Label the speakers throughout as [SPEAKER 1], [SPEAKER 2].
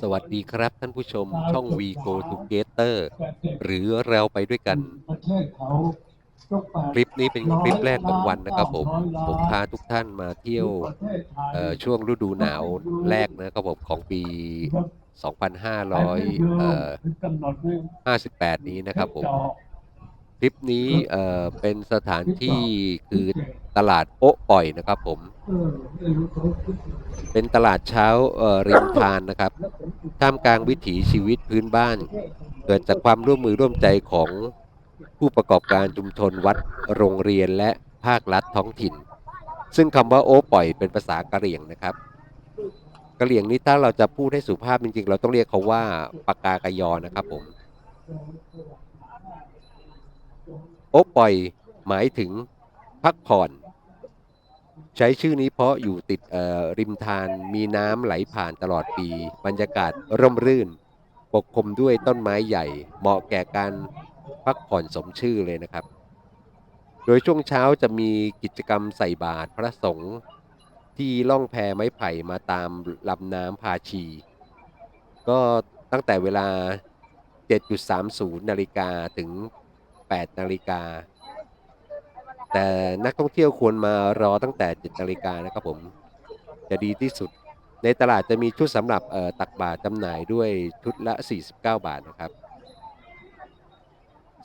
[SPEAKER 1] สวัสดีครับท่านผู้ชมช่อง We Go Together หรือเราไปด้วยกัน
[SPEAKER 2] ประเทศเขาต้องแปด
[SPEAKER 1] คลิปนี้เป็นคลิปแรกของวันนะครับผม ผมพาทุกท่านมาเที่ยว
[SPEAKER 2] ประเทศไทย
[SPEAKER 1] เอ่อช่วงฤดูหนาวแรกนะครับผมของปี 2500เอ่อ
[SPEAKER 2] ถึงกำหนดด้วย
[SPEAKER 1] 58 นี้นะครับผม
[SPEAKER 2] เจาะ
[SPEAKER 1] คลิปนี้เอ่อเป็นสถานที่คือตลาดโอ๊ะปล่อยนะครับผม
[SPEAKER 2] เออไม่รู้เขาคิดยังไง
[SPEAKER 1] เป็นตลาดเช้าเอ่อริมทานนะครับ
[SPEAKER 2] แล้วผมติด
[SPEAKER 1] ท่ามกลางวิถีชีวิตพื้นบ้าน เกิดจากความร่วมมือร่วมใจของผู้ประกอบการชุมชนวัดโรงเรียนและภาครัฐท้องถิ่น ซึ่งคำว่าโอปล่อยเป็นภาษากะเหรี่ยงนะครับกะเหรี่ยงนี้ถ้าเราจะพูดให้สุภาพจริงๆ เราต้องเรียกเขาว่าปากกากะยอนะครับผม โอปล่อยหมายถึงพักผ่อน ใช้ชื่อนี้เพราะอยู่ติดริมทานมีน้ำไหลผ่านตลอดปี บรรยากาศร่มรื่น ปกคลุมด้วยต้นไม้ใหญ่ เหมาะแก่การพักผ่อนสมชื่อเลยนะครับ โดยช่วงเช้าจะมีกิจกรรมใส่บาตรพระสงฆ์ที่ล่องแพไม้ไผ่มาตามลำน้ำพาชี ก็ตั้งแต่เวลา 7.30 นาฬิกาถึง 8 นาฬิกา แต่นักท่องเที่ยวควรมารอตั้งแต่ 7 นาฬิกานะครับผม จะดีที่สุด ในตลาดจะมีชุดสำหรับตักบาตรจำหน่ายด้วยชุดละ 49 บาทนะครับ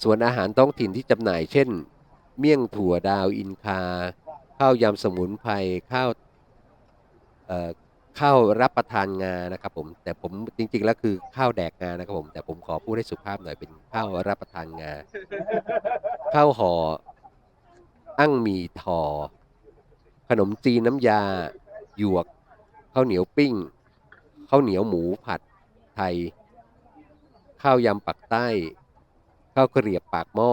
[SPEAKER 1] ส่วนอาหารท้องถิ่นที่จำหน่ายเช่น เมี่ยงถั่วดาวอินคา ข้าวยำสมุนไพรข้าว เข้าวรับประทานงานนะครับผมแต่ผมจริง ๆ แล้วคือข้าวแดกงานะครับผม แต่ผมขอพูดให้สุภาพหน่อยเป็นข้าวรับประทานงาข้าวห่ออั้งหมีทอ ขนมจีนน้ำยา หยวกข้าวเหนียวปิ้งข้าวเหนียวหมูผัดไทย ข้าวยำปักใต้ ข้าวกระเหรียบปากหม้อ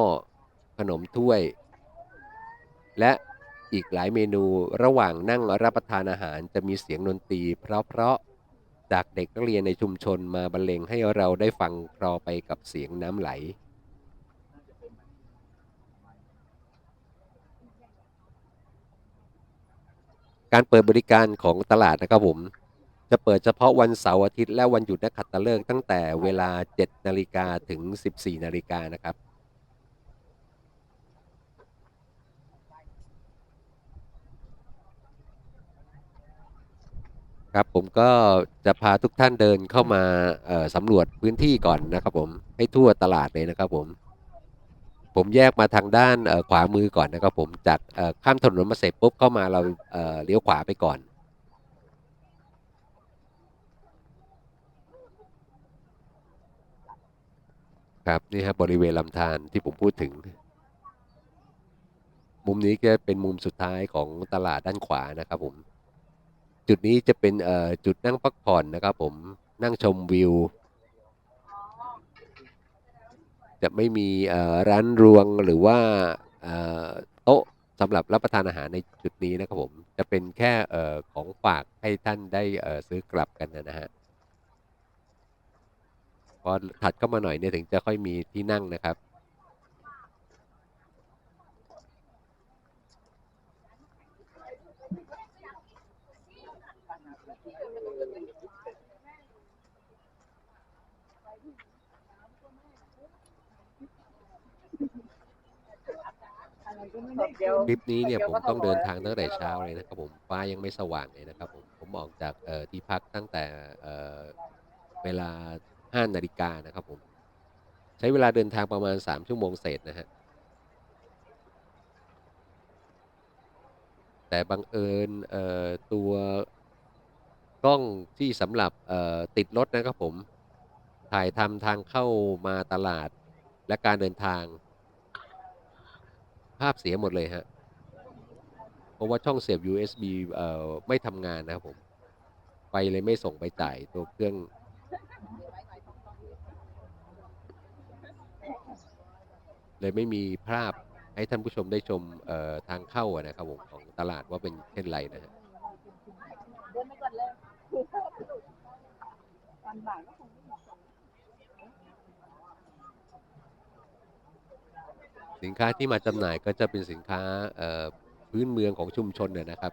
[SPEAKER 1] ขนมถ้วย และ อีกหลายเมนูระหว่างนั่งรับประทานอาหารจะมีเสียงดนตรี เพราะๆจากเด็กนักเรียนในชุมชนมาบรรเลงให้เราได้ฟังคลอไปกับเสียงน้ำไหลการเปิดบริการของตลาดนะครับผม จะเปิดเฉพาะวันเสาร์อาทิตย์และวันหยุดนักขัตฤกษ์ตั้งแต่เวลา 7 นาฬิกาถึง 14 นาฬิกานะครับ ครับ ผมก็จะพาทุกท่านเดินเข้ามาสำรวจพื้นที่ก่อนนะครับ ผมให้ทั่วตลาดเลยนะครับผมผมแยกมาทางด้านขวามือก่อนนะครับ ผมจากข้ามถนนมาเสร็จปุ๊บเข้ามาเราเอ่อเลี้ยวขวาไปก่อนครับนี่ครับบริเวณลำธารที่ผมพูดถึง มุมนี้ก็เป็นมุมสุดท้ายของตลาดด้านขวานะครับผม จุดนี้จะเป็นเอ่อจุดนั่งพักผ่อนนะครับผมนั่งชมวิว จะไม่มีเอ่อร้านรวงหรือว่าเอ่อโต๊ะสำหรับรับประทานอาหารในจุดนี้นะครับผมจะเป็นแค่เอ่อของฝากให้ท่านได้เอ่อซื้อกลับกันนะฮะพอถัดเข้ามาหน่อยเนี่ยถึงจะค่อยมีที่นั่งนะครับ คลิปนี้เนี่ยผมต้องเดินทางตั้งแต่เช้าเลยนะครับผมฟ้ายังไม่สว่างเลยนะครับผมผมออกจากเอ่อที่พักตั้งแต่เอ่อเวลา5นาฬิกานะครับผม ใช้เวลาเดินทางประมาณ 3 ชั่วโมงเศษนะฮะแต่บังเอิญเอ่อตัวกล้องที่สำหรับเอ่อติดรถนะครับผม ถ่ายทำทางเข้ามาตลาดและการเดินทาง ภาพเสียหมดเลยฮะ เพราะว่าช่องเสียบ USB เอ่อไม่ทำงานนะครับผม ไฟเลยไม่ส่งไปจ่ายตัวเครื่อง เลยไม่มีภาพให้ท่านผู้ชมได้ชมเอ่อทางเข้านะครับผมของตลาดว่าเป็นเช่นไรนะฮะ
[SPEAKER 3] เดินไปก่อนเลยตอนบ่ายก็คงไม่มีคน
[SPEAKER 1] สินค้าที่มาจำหน่ายก็จะเป็นสินค้าพื้นเมืองของชุมชนเนี่ยนะครับ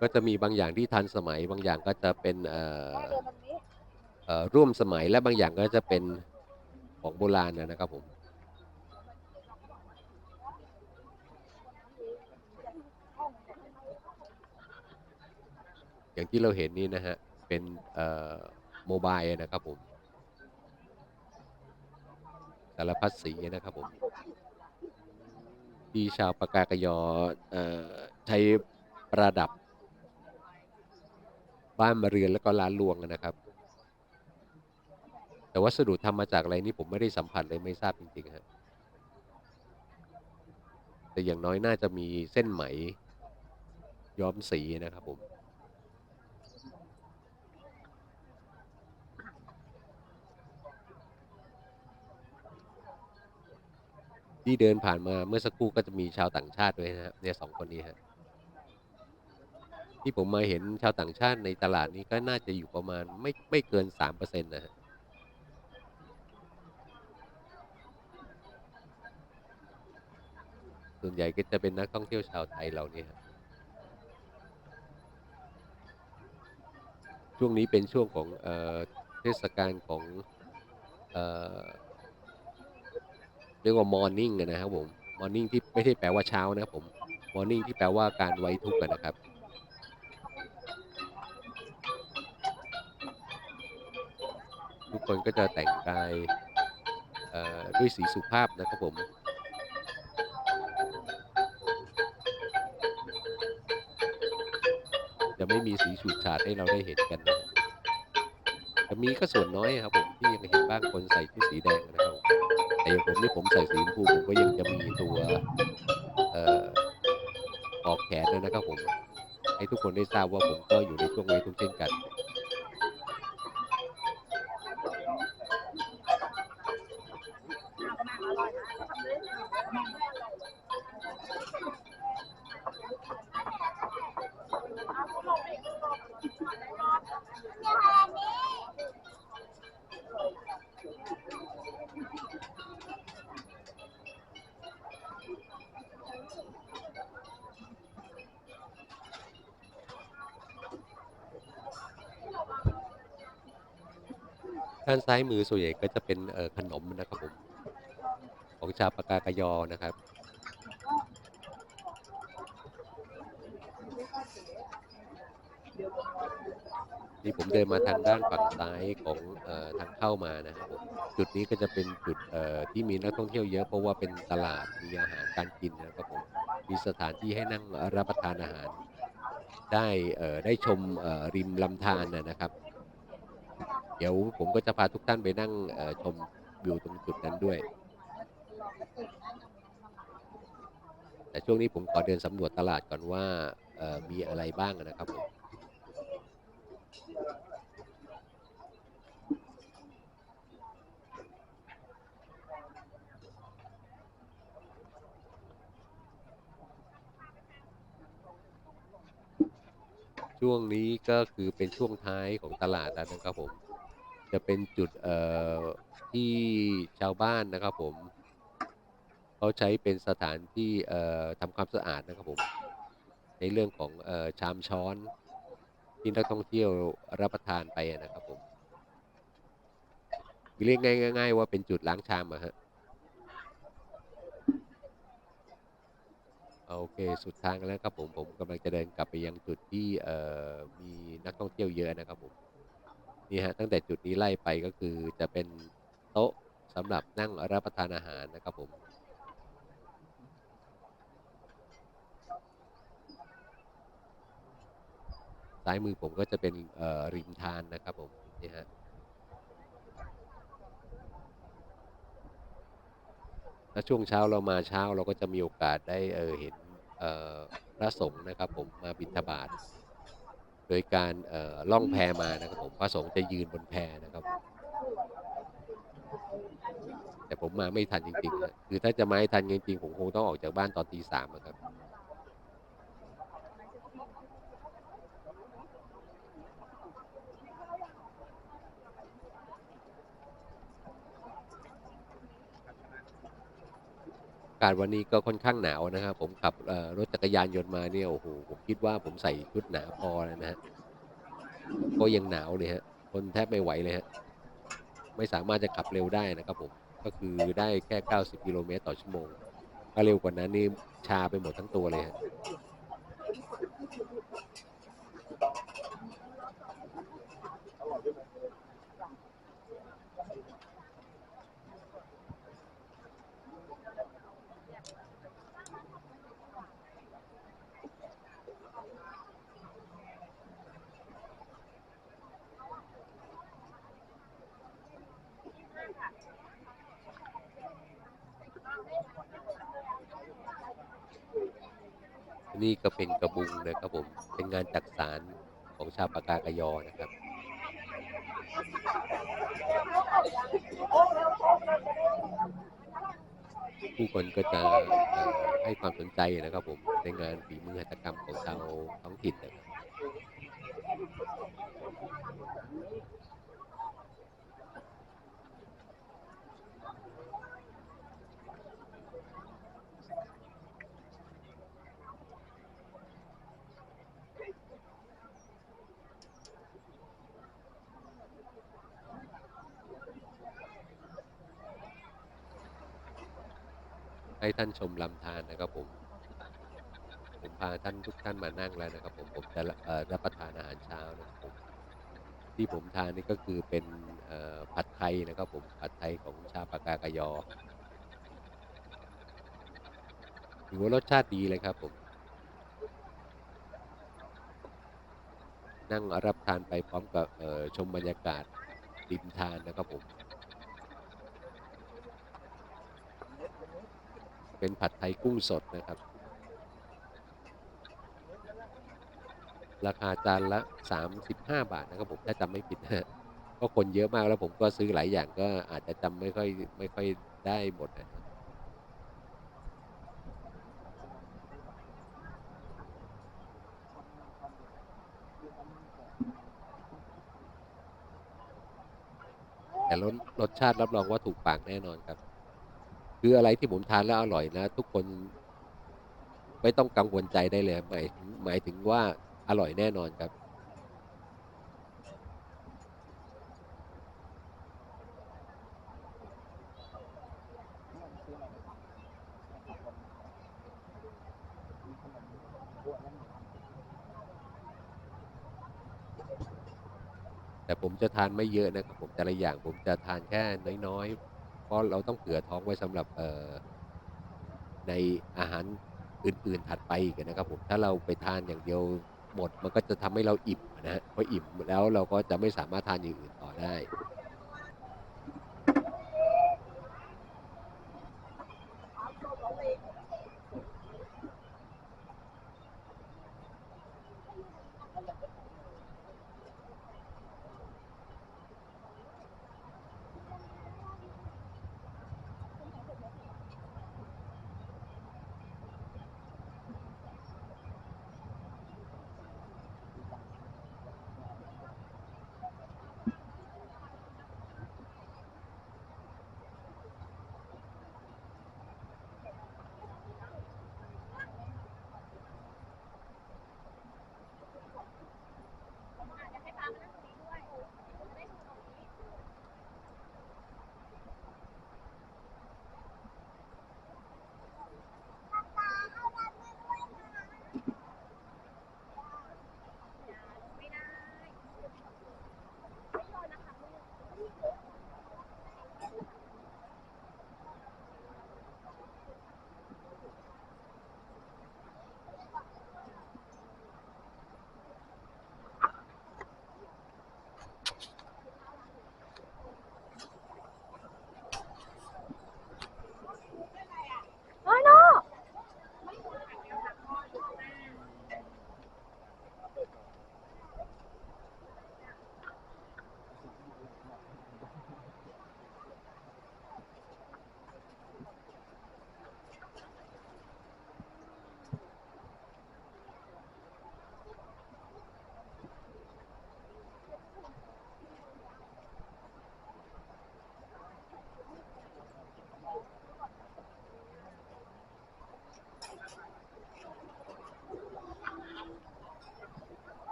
[SPEAKER 1] ก็จะมีบางอย่างที่ทันสมัย บางอย่างก็จะเป็น
[SPEAKER 3] ร่
[SPEAKER 1] วมสมัยและบางอย่างก็จะเป็นของโบราณนะนะครับผมอย่างที่เราเห็นนี่นะฮะ เป็นโมบายนะครับผม สารพัดสีนะครับผมที่ชาวปากากยอเอ่อใช้ประดับ บ้านมาเรือนแล้วก็ร้านรวงนะครับ แต่วัสดุทำมาจากอะไรนี่ผมไม่ได้สัมผัสเลยไม่ทราบจริงๆฮะแต่อย่างน้อยน่าจะมีเส้นไหมย้อมสีนะครับผม ที่เดินผ่านมาเมื่อสักครู่ก็จะมีชาวต่างชาติด้วยนะฮะเนี่ยสองคนนี้ฮะที่ผมมาเห็นชาวต่างชาติในตลาดนี้ก็น่าจะอยู่ประมาณไม่ไม่เกินสามเปอร์เซ็นต์นะฮะส่วนใหญ่ก็จะเป็นนักท่องเที่ยวชาวไทยเราเนี่ยฮะช่วงนี้เป็นช่วงของเอ่อเทศกาลของ เรียกว่า morning อะนะครับผม morning ที่ไม่ได้แปลว่าเช้านะครับผม morning ที่แปลว่าการไว้ทุกข์นะครับทุกคนก็จะแต่งกายด้วยสีสุภาพนะครับผมจะไม่มีสีฉูดฉาดให้เราได้เห็นกันนะจะมีก็ส่วนน้อยครับผมที่ยังเห็นบ้างคนใส่ชุดสีแดงนะครับ อย่างผมที่ผมใส่สีชมพูผมก็ยังจะมีตัวเอ่อปอกแขนนะครับผม ให้ทุกคนได้ทราบว่าผมก็อยู่ในช่วงไว้ทุกข์เช่นกัน ด้านซ้ายมือส่วนใหญ่ก็จะเป็นขนมนะครับผมของชาวปากากยอนะครับ นี่ผมเดินมาทางด้านฝั่งซ้ายของออทางเข้ามานะครับผมจุดนี้ก็จะเป็นจุดที่มีนักท่องเที่ยวเยอะเพราะว่าเป็นตลาดมีอาหารการกินนะครับผมมีสถานที่ให้นั่งรับประทานอาหาร ได้ได้ชมริมลำธารนนะครับ เดี๋ยวผมก็จะพาทุกท่านไปนั่งชมวิวตรงจุดนั้นด้วย แต่ช่วงนี้ผมขอเดินสำรวจตลาดก่อนว่ามีอะไรบ้างนะครับผมช่วงนี้ก็คือเป็นช่วงท้ายของตลาดแล้วนะครับผม จะเป็นจุดเอ่อที่ชาวบ้านนะครับผมเขาใช้เป็นสถานที่เอ่อทำความสะอาดนะครับผมในเรื่องของเอ่อชามช้อนที่นักท่องเที่ยวรับประทานไปนะครับผมเรียกง่าย ๆ ว่าเป็นจุดล้างชามอะฮะโอเค สุดทางแล้วครับผม ผมกำลังจะเดินกลับไปยังจุดที่มีนักท่องเที่ยวเยอะนะครับผม นี่ฮะตั้งแต่จุดนี้ไล่ไปก็คือจะเป็นโต๊ะสำหรับนั่งรับประทานอาหารนะครับผมซ้ายมือผมก็จะเป็นริมทานนะครับผมนี่ฮะถ้าช่วงเช้าเรามาเช้าเราก็จะมีโอกาสได้เเห็นพระสงฆ์นะครับผมมาบิณฑบาต โดยการเอ่อล่องแพมานะครับผมพระสงฆ์จะยืนบนแพนะครับ แต่ผมมาไม่ทันจริงๆนะคือถ้าจะมาให้ทันจริงๆผมคงต้องออกจากบ้านตอนตีสามอะครับาศวันนี้ก็ค่อนข้างหนาวนะครับ ผมขับรถจักรยานยนต์มาเนี่ยโอ้โหผมคิดว่าผมใส่ชุดหนาพอแล้วนะฮะก็ยังหนาวเลยฮะทนแทบไม่ไหวเลยฮะไม่สามารถจะขับเร็วได้นะครับผมก็คือได้แค่ 90 กิโลเมตรต่อชั่วโมงถ้าเร็วกว่านั้นนี่ชาไปหมดทั้งตัวเลยฮะ นี่ก็เป็นกระบุงนะครับผม เป็นงานจักสารของชาวปากากยอนะครับ ผู้คนก็จะให้ความสนใจนะครับผม ในงานฝีมือหัตถกรรมของชาวท้องถิ่นนะครับ ท่านชมลำธารนะครับผม ผมพาท่านทุกท่านมานั่งแล้วนะครับ ผมผมจะรับประทานอาหารเช้านะครับผมที่ผมทานนี่ก็คือเป็นผัดไทยนะครับผมผัดไทยของชาปากากยอถือว่ารสชาติดีเลยครับผม นั่งรับทานไปพร้อมกับชมบรรยากาศริมทานนะครับผม เป็นผัดไทยกุ้งสดนะครับ ราคาจานละ 35 บาทนะครับผมถ้าจำไม่ผิดนะก็คนเยอะมากแล้วผมก็ซื้อหลายอย่างก็อาจจะจำไม่ค่อยไม่ค่อยได้หมดนะฮะแต่รสรสชาติรับรองว่าถูกปากแน่นอนครับ คืออะไรที่ผมทานแล้วอร่อยนะ ทุกคนไม่ต้องกังวลใจได้เลยหมายถึงหมายถึงว่าอร่อยแน่นอนครับ แต่ผมจะทานไม่เยอะนะครับผมแต่ละอย่างผมจะทานแค่น้อยๆ เพราะเราต้องเผื่อท้องไว้สำหรับในอาหารอื่นๆถัดไปอีกนะครับผมถ้าเราไปทานอย่างเดียวหมดมันก็จะทำให้เราอิ่มนะฮะพออิ่มแล้วเราก็จะไม่สามารถทานอย่างอื่นต่อได้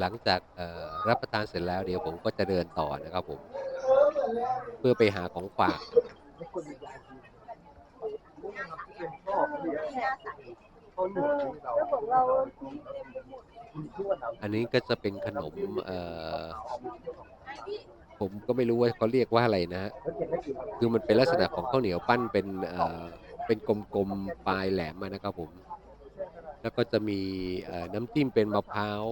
[SPEAKER 1] หลังจากรับประทานเสร็จแล้วเดี๋ยวผมก็จะเดินต่อนะครับผม เพื่อไปหาของฝาก
[SPEAKER 3] อั
[SPEAKER 1] นนี้ก็จะเป็นขนมผมก็ไม่รู้ว่าเขาเรียกว่าอะไรนะฮะคือมันเป็นลักษณะของข้าวเหนียวปั้นเป็นเป็นกลมๆปลายแหลมมานะครับผม แล้วก็จะมีน้ำจิ้มเป็นมะพร้าว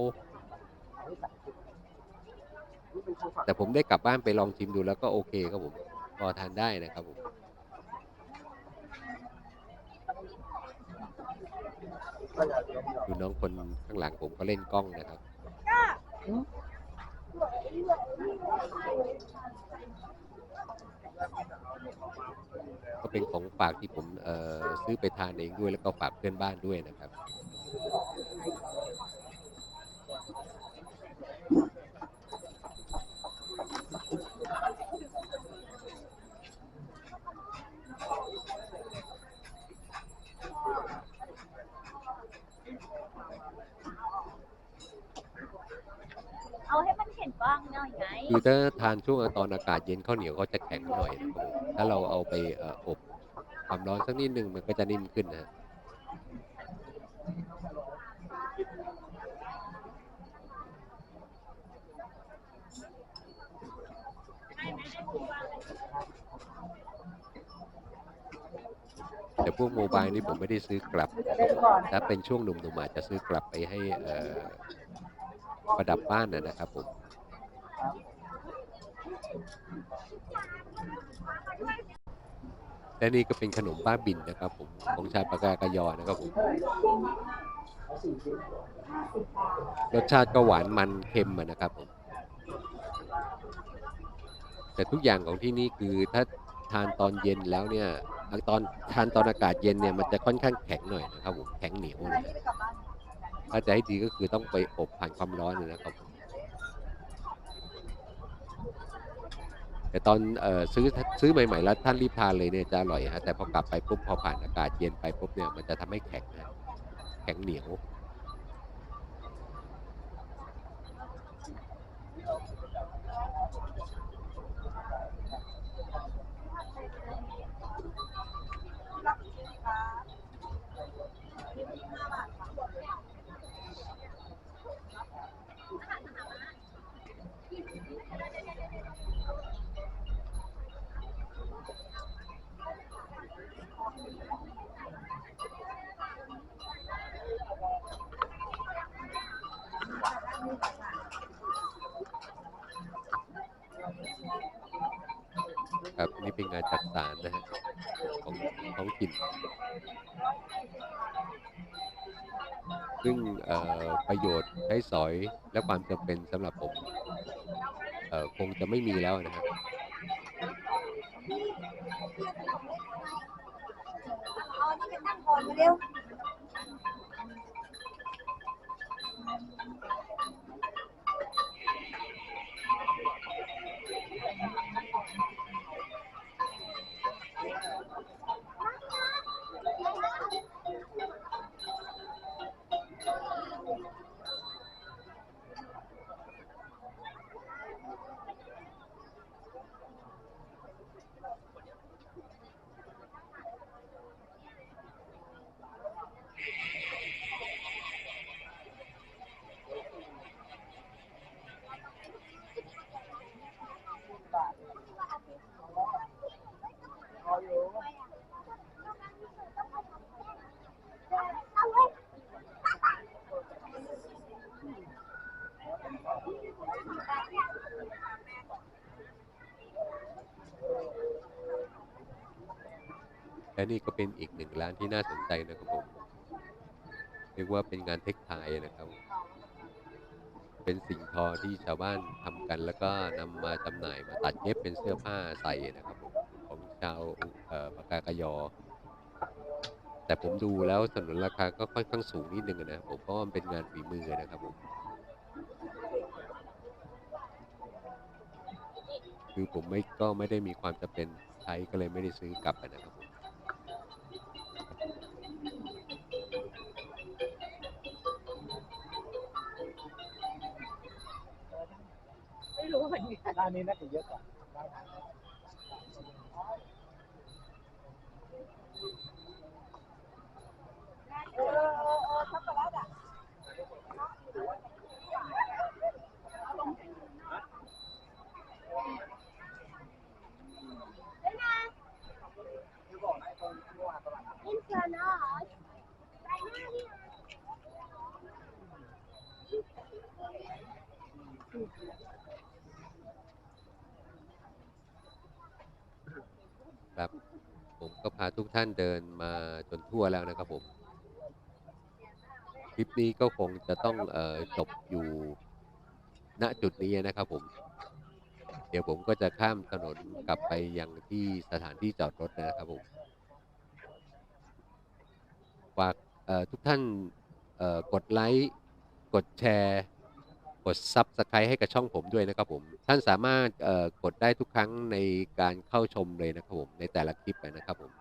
[SPEAKER 1] แต่ผมได้กลับบ้านไปลองชิมดูแล้วก็โอเคครับผมพอทานได้นะครับผมดูน้องคนข้างหลังผมก็เล่นกล้องนะครับก็เป็นของฝากที่ผมเออซื้อไปทานเองด้วยแล้วก็ฝากเพื่อนบ้านด้วยนะครับ
[SPEAKER 3] เอาให้มันเห็นบ้างหน่อยไง
[SPEAKER 1] คือถ้าทานช่วงตอนอากาศเย็นข้าวเหนียวเขาจะแข็งหน่อยนะครับผมถ้าเราเอาไปเอ่ออบความร้อนสักนิดนึงมันก็จะนิ่มขึ้นนะฮะแต่พวกโมบายนี่ผมไม่ได้ซื้อกลับ ถ้าเป็นช่วงหนุ่มๆอาจจะซื้อกลับไปให้เอ่อ ประดับบ้านนะครับผมและนี่ก็เป็นขนมบ้าบินนะครับผมของชาวปากากยอนะครับผมรสชาติก็หวานมันเค็มนะครับผมแต่ทุกอย่างของที่นี่คือถ้าทานตอนเย็นแล้วเนี่ยตอนทานตอนอากาศเย็นเนี่ยมันจะค่อนข้างแข็งหน่อยนะครับผมแข็งเหนียวเลย ถ้าจะให้ดีก็คือต้องไปอบผ่านความร้อนนะครับ แต่ตอนออซื้อซื้อใหม่ๆแล้วท่านรีบทานเลยเนี่ยจะอร่อยฮะแต่พอกลับไปปุ๊บพอผ่านอากาศเย็นไปปุ๊บเนี่ยมันจะทำให้แข็งนะแข็งเหนียว ครับนี่เป็นงานจัดสารนะฮะของท้องถิ่น ซึ่งประโยชน์ใช้สอยและความจำเป็นสำหรับผมคงจะไม่มีแล้วนะครับ
[SPEAKER 3] เอาที่เป็นนั่งก่อนมาเร็ว
[SPEAKER 1] และนี่ก็เป็นอีกหนึ่งร้านที่น่าสนใจนะครับผมเรียกว่าเป็นงานเทคไทยนะครับ เป็นสิ่งทอที่ชาวบ้านทำกันแล้วก็นำมาจำหน่ายมาตัดเย็บเป็นเสื้อผ้าใส่นะครับผมของชาวปากากยอ แต่ผมดูแล้วสนุนราคาก็ค่อนข้างสูงนิดนึงนะผมเพราะว่ามันเป็นงานฝีมือนะครับผมคือผมไม่ก็ไม่ได้มีความจำเป็นใช้ก็เลยไม่ได้ซื้อกลับนะครับ
[SPEAKER 4] นี้น่าจะเยอะกว่า
[SPEAKER 3] เออเออเออช็อกโกแลตอะ
[SPEAKER 1] ครับ ผม ก็พาทุกท่านเดินมาจนทั่วแล้วนะครับผม คลิปนี้ก็คงจะต้องเอ่อจบอยู่ณจุดนี้นะครับผม เดี๋ยวผมก็จะข้ามถนนกลับไปยังที่สถานที่จอดรถนะครับผมฝากทุกท่านกดไลค์ กดแชร์ กดซับสไครต์ให้กับช่องผมด้วยนะครับผม ท่านสามารถกดได้ทุกครั้งในการเข้าชมเลยนะครับผมในแต่ละคลิปนะครับผม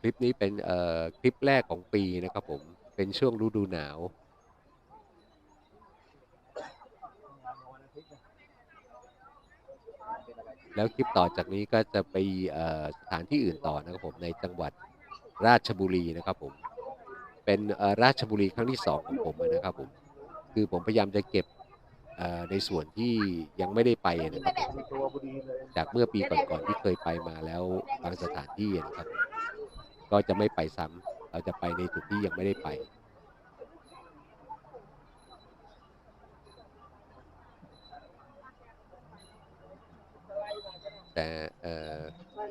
[SPEAKER 1] คลิปนี้เป็นคลิปแรกของปีนะครับผมเป็นช่วงฤดูหนาวแล้วคลิปต่อจากนี้ก็จะไปสถานที่อื่นต่อนะครับผมในจังหวัด ราชบุรีนะครับผม เป็นราชบุรีครั้งที่สองของผมนะครับผม คือผมพยายามจะเก็บในส่วนที่ยังไม่ได้ไปนะครับจากเมื่อปีก่อนๆที่เคยไปมาแล้วบางสถานที่นะครับ ก็จะไม่ไปซ้ำเราจะไปในจุดที่ยังไม่ได้ไปแต่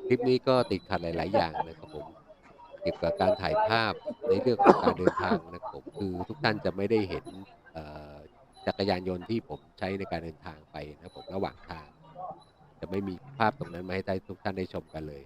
[SPEAKER 1] คลิปนี้ก็ติดขัดหลาย ๆ อย่างนะครับผม เกี่ยวกับการถ่ายภาพในเรื่องของการเดินทางนะครับผมคือทุกท่านจะไม่ได้เห็นจักรยานยนต์ที่ผมใช้ในการเดินทางไปนะครับผมระหว่างทาง จะไม่มีภาพตรงนั้นมาให้ได้ทุกท่านได้ชมกันเลย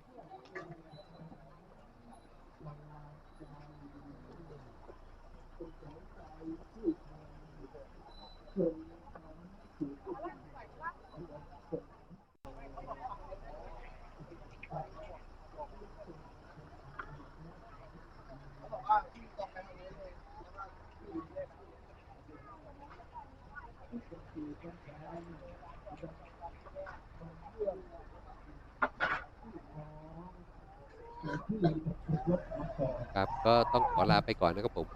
[SPEAKER 1] ครับก็ต้องขอลาไปก่อนนะครับผม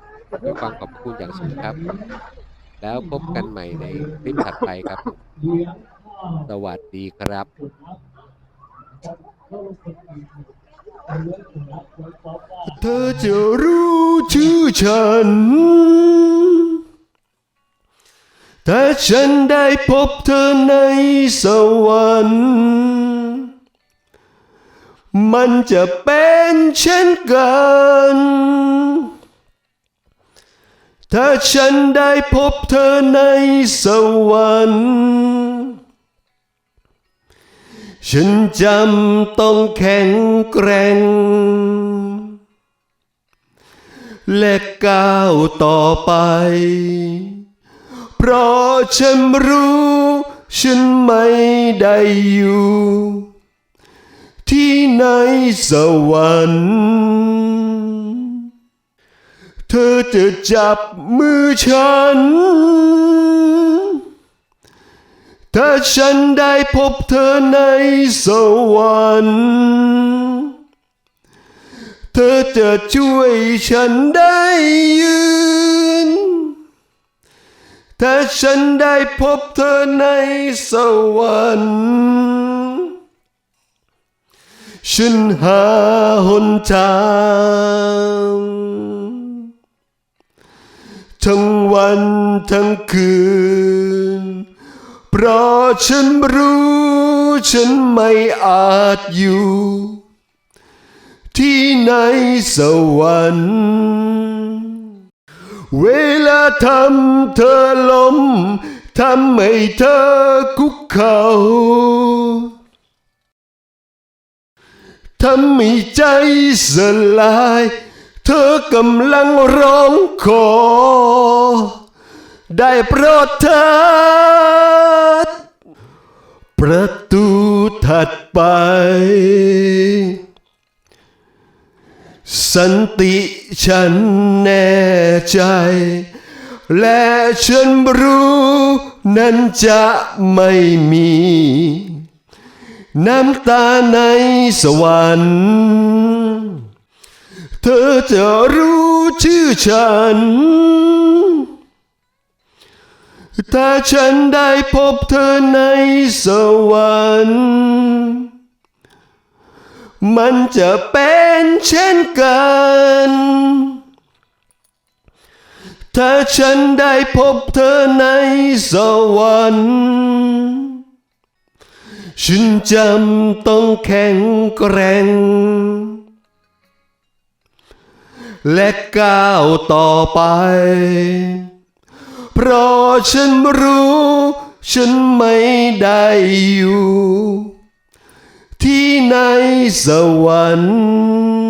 [SPEAKER 1] ด้วยความขอบคุณอย่างสูงครับ แล้วพบกันใหม่ในคลิปถัดไปครับ สวัสดีครับ
[SPEAKER 2] เขาเป็นเลี้ยงสุนัขไว้เพราะว่า
[SPEAKER 5] เธอจะรู้ชื่อฉันแต่ฉันได้พบเธอในสวรรค์ มันจะเป็นเช่นกัน ถ้าฉันได้พบเธอในสวรรค์ ฉันจำต้องแข็งแกร่ง และก้าวต่อไป เพราะฉันรู้ฉันไม่ได้อยู่ ที่ในสวรรค์เธอจะจับมือฉัน ถ้าฉันได้พบเธอในสวรรค์เธอจะช่วยฉันได้ยืน ถ้าฉันได้พบเธอในสวรรค์ ฉันหาหนทางทั้งวันทั้งคืน เพราะฉันรู้ฉันไม่อาจอยู่ ที่ในสวรรค์เวลาทำเธอล้มทำให้เธอคุกเข่า ทำให้ใจสลาย เธอกำลังร้องขอ ได้โปรดเถิดประตูถัดไปสสันติฉันแน่ใจ และฉันรู้นั้นจะไม่มี น้ำตาในสวรรค์ เธอจะรู้ชื่อฉัน ถ้าฉันได้พบเธอในสวรรค์ มันจะเป็นเช่นกัน ถ้าฉันได้พบเธอในสวรรค์ ฉันจำต้องแข็งแกร่ง และก้าวต่อไป เพราะฉันรู้ ฉันไม่ได้อยู่ ที่ในสวรรค์